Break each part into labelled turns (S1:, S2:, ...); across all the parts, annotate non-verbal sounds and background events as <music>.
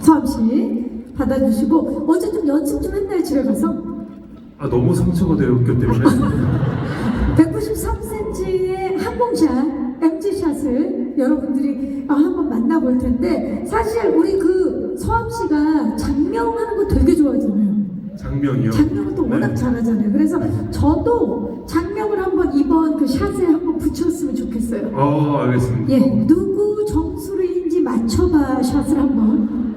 S1: 서암 씨 받아주시고 어제 좀 연습 좀 했나요 집에 가서?
S2: 아 너무 상처가 되었기 때문에 <laughs>
S1: 193cm의 항공샷, MG샷을 여러분들이 아, 한번 만나볼 텐데 사실 우리 그 서암 씨가 장명하는 거 되게 좋아하잖아요.
S2: 장면이요. 장명을 또 워낙 네.
S1: 잘하잖아요. 그래서 저도 장명을 한번 이번 그 샷에 한번 붙였으면 좋겠어요.
S2: 어 알겠습니다.
S1: 예, 누구 점수인지 맞춰봐 샷을 한번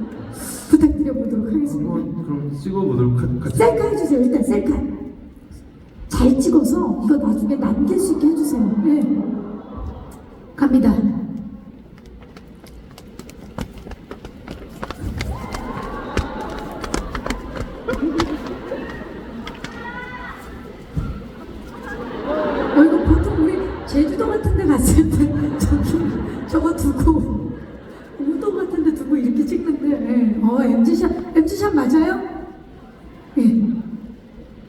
S1: 부탁드려 보도록 하겠습니다.
S2: 한번 그럼 찍어보도록 하, 같이. 셀카
S1: 해주세요. 일단 셀카. 잘 찍어서 이거 나중에 남길 수 있게 해주세요. 네. 갑니다. 어, 이거 보통 우리 제주도 같은 데 갔을 때 저기 저거 두고 우도 같은 데 두고 이렇게 찍는데 예. 어 MG샷 MG샷 맞아요? 예.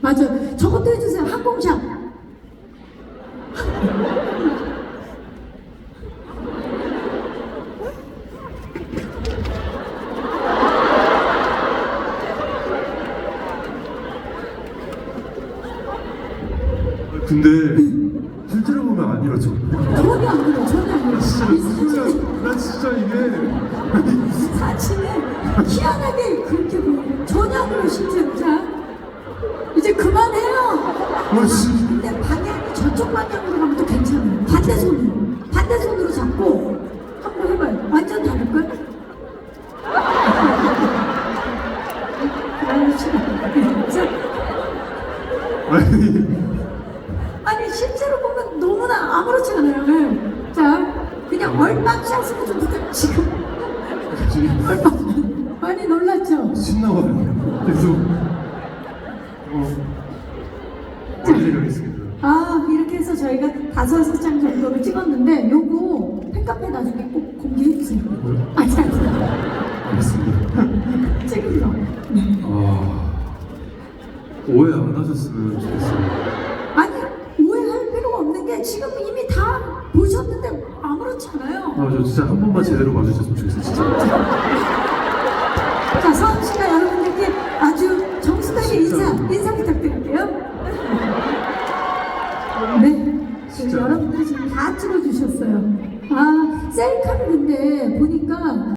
S1: 맞아요. 저것도 해주세요. 항공샷.
S2: 근데 실제로 보면 안 이러죠. 전혀
S1: 안 그래요. 전혀 안 그래요. 희한하게 그렇게 보여요. 전혀. 실제로. 자, 이제 그만해요.
S2: 어 씨.
S1: 근데 방향이 저쪽 방향으로 가면 또 괜찮아요. 반대 손으로. 반대 손으로 잡고 한번 해봐요. 완전 다를걸? 아니 아니 실제로 보면 너무나 아무렇지 않아요. 네. 자, 그냥 얼빵 샷으로 좀 부탁. 지금 <laughs>
S2: 지금
S1: 얼빵 많이 놀랐죠?
S2: 신나봐요. 계속 어 올리려겠습니다.
S1: 아 이렇게 해서 저희가 다섯 장 정도를 찍었는데 요거 팬카페 나중에 꼭 공개해 주세요. 아니 아니
S2: 알겠습니다.
S1: <laughs> 찍은 거. 네.
S2: 아 오해 안 하셨으면 좋겠어요.
S1: 아니 오해할 필요가 없는 게 지금 이미 다 보셨는데 아무렇지 않아요.
S2: 아 저 진짜 한 번만 제대로 봐주셨으면 좋겠어요. 진짜.
S1: 자, 서훈 씨가 여러분들께 아주 정숙하게 인사, 인사 부탁드릴게요. 네.
S2: 여러분들
S1: 지금 다 찍어주셨어요. 아, 셀카를 근데 보니까